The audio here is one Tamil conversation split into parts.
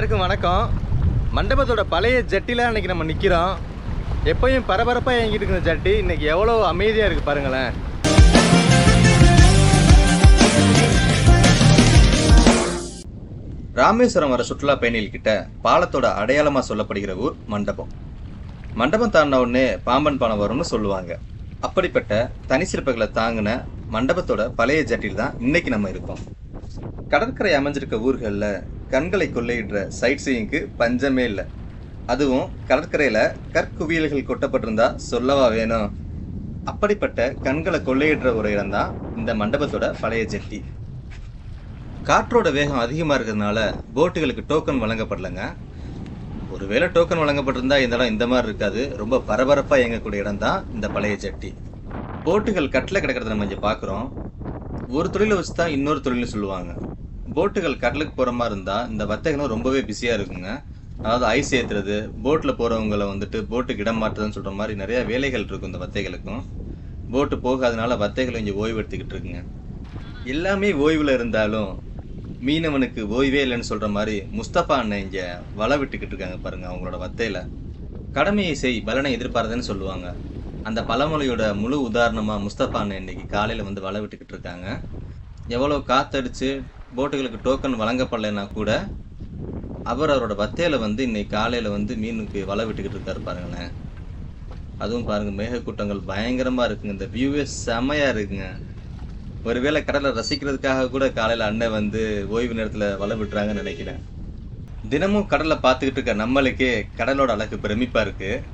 எல்லாருக்கும் வணக்கம். மண்டபத்தோட பழைய ஜட்டியில் இன்னைக்கு நம்ம நிற்கிறோம் எப்பயும் பரபரப்பாக இயங்கிட்டு இருக்கிற ஜட்டி இன்னைக்கு எவ்வளோ அமைதியாக இருக்குது பாருங்களேன். ராமேஸ்வரம் வர சுற்றுலா பயணிகள் கிட்ட பாலத்தோட அடையாளமாக சொல்லப்படுகிற ஊர் மண்டபம். மண்டபம் தாண்டின உடனே பாம்பன் பாலம் வரும்னு சொல்லுவாங்க. அப்படிப்பட்ட தனி சிறப்புகளை தாங்கின மண்டபத்தோட பழைய ஜட்டில் தான் இன்னைக்கு நம்ம இருக்கோம். கடற்கரை அமைஞ்சிருக்க ஊர்களில் கண்களை கொள்ளையிடுற சைட் சீயிங்க்கு பஞ்சமே இல்லை. அதுவும் கடற்கரையில் கற்குவியல்கள் கொட்டப்பட்டிருந்தா சொல்லவா வேணும்? அப்படிப்பட்ட கண்களை கொள்ளையிடுற ஒரு இடம் தான் இந்த மண்டபத்தோட பழைய ஜெட்டி. காற்றோட வேகம் அதிகமாக இருக்கிறதுனால போட்டுகளுக்கு டோக்கன் வழங்கப்படலைங்க. ஒருவேளை டோக்கன் வழங்கப்பட்டிருந்தா இந்த இடம் இந்த மாதிரி இருக்காது. ரொம்ப பரபரப்பாக இயங்கக்கூடிய இடம் தான் இந்த பழைய ஜெட்டி. போட்டுகள் கட்டில் கிடக்கிறத நம்ம இங்கே பார்க்குறோம் ஒரு தொழிலை வச்சு தான் இன்னொரு தொழில்னு சொல்லுவாங்க. போட்டுகள் கடலுக்கு போகிற மாதிரி இருந்தால் இந்த வர்த்தகம் ரொம்பவே பிஸியாக இருக்குங்க. அதாவது ஐஸ் ஏற்றுறது போட்டில் போகிறவங்கள வந்துட்டு போட்டுக்கு இடம் மாற்றுறதுன்னு சொல்கிற மாதிரி நிறையா வேலைகள் இருக்கும் இந்த வத்தைகளுக்கும் போட்டு போகாதனால வத்தைகள் இங்கே ஓய்வு எடுத்துக்கிட்டு இருக்குங்க. எல்லாமே ஓய்வில் இருந்தாலும் மீனவனுக்கு ஓய்வே இல்லைன்னு சொல்கிற மாதிரி முஸ்தபா அண்ணன் இங்கே வலை விட்டுக்கிட்டு இருக்காங்க பாருங்கள் அவங்களோட வத்தையில். கடமையை செய் பலனை எதிர்பார்த்ததுன்னு சொல்லுவாங்க. அந்த பழமொழியோட முழு உதாரணமாக முஸ்தபா அண்ணன் இன்னைக்கு காலையில் வந்து வலை விட்டுக்கிட்டு இருக்காங்க. எவ்வளோ காத்தடிச்சு போட்டுகளுக்கு டோக்கன் வழங்கப்படலைன்னா கூட அவர் அவரோட வத்தையில் வந்து இன்னைக்கு காலையில் வந்து மீனுக்கு வலை விட்டுக்கிட்டு இருக்காரு பாருங்களேன். அதுவும் பாருங்கள் மேகக்கூட்டங்கள் பயங்கரமாக இருக்குங்க. இந்த வியூவே செமையாக இருக்குங்க. ஒருவேளை கடலை ரசிக்கிறதுக்காக கூட காலையில் அண்ணன் வந்து ஓய்வு நேரத்தில் வலை விட்டுறாங்கன்னு நினைக்கிறேன். தினமும் கடலை பார்த்துக்கிட்டு இருக்க நம்மளுக்கே கடலோட அழகு பிரமிப்பாக இருக்குது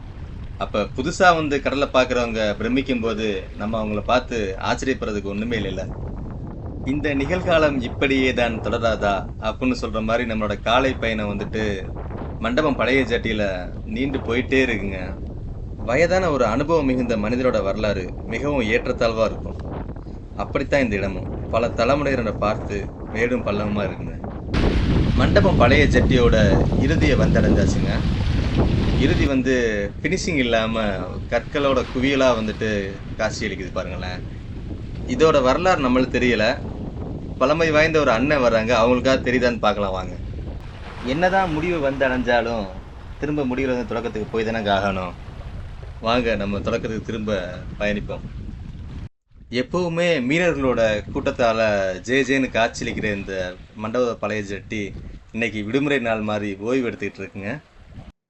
அப்போ புதுசாக வந்து கடலை பார்க்குறவங்க பிரமிக்கும் போது நம்ம அவங்கள பார்த்து ஆச்சரியப்படுறதுக்கு ஒன்றுமே இல்லை இந்த நிகழ்காலம் இப்படியே தான் தொடராதா? அப்படின்னு சொல்ற மாதிரி நம்மளோட காலை பயணம் வந்துட்டு மண்டபம் பழைய ஜட்டியில நீண்டு போயிட்டே இருக்குங்க. வயதான ஒரு அனுபவம் மிகுந்த மனிதரோட வரலாறு மிகவும் ஏற்றத்தாழ்வா இருக்கும். அப்படித்தான் இந்த இடமும். பல தலைமுறையினரை பார்த்து மேடும் பள்ளமுமா இருக்குங்க. மண்டபம் பழைய ஜட்டியோட இறுதியை வந்தடைஞ்சாச்சுங்க. இறுதி வந்து ஃபினிஷிங் இல்லாமல் கற்களோட குவியலாக வந்துட்டு காட்சியளிக்குது பாருங்களேன். இதோட வரலாறு நம்மளுக்கு தெரியலை. பழமை வாய்ந்த ஒரு அண்ணன் வர்றாங்க. அவங்களுக்காக தெரியுதான்னு பார்க்கலாம் வாங்க. என்னதான் முடிவு வந்து அடைஞ்சாலும் திரும்ப முடிவில் வந்து தொடக்கத்துக்கு போய் தானே ஆகணும். வாங்க நம்ம தொடக்கத்துக்கு திரும்ப பயணிப்போம். எப்பவுமே மீனர்களோட கூட்டத்தால் ஜே ஜேன்னு காட்சியளிக்கிற இந்த மண்டப பழைய ஜட்டி இன்னைக்கு விடுமுறை நாள் மாதிரி ஓய்வு எடுத்துக்கிட்டு இருக்குங்க.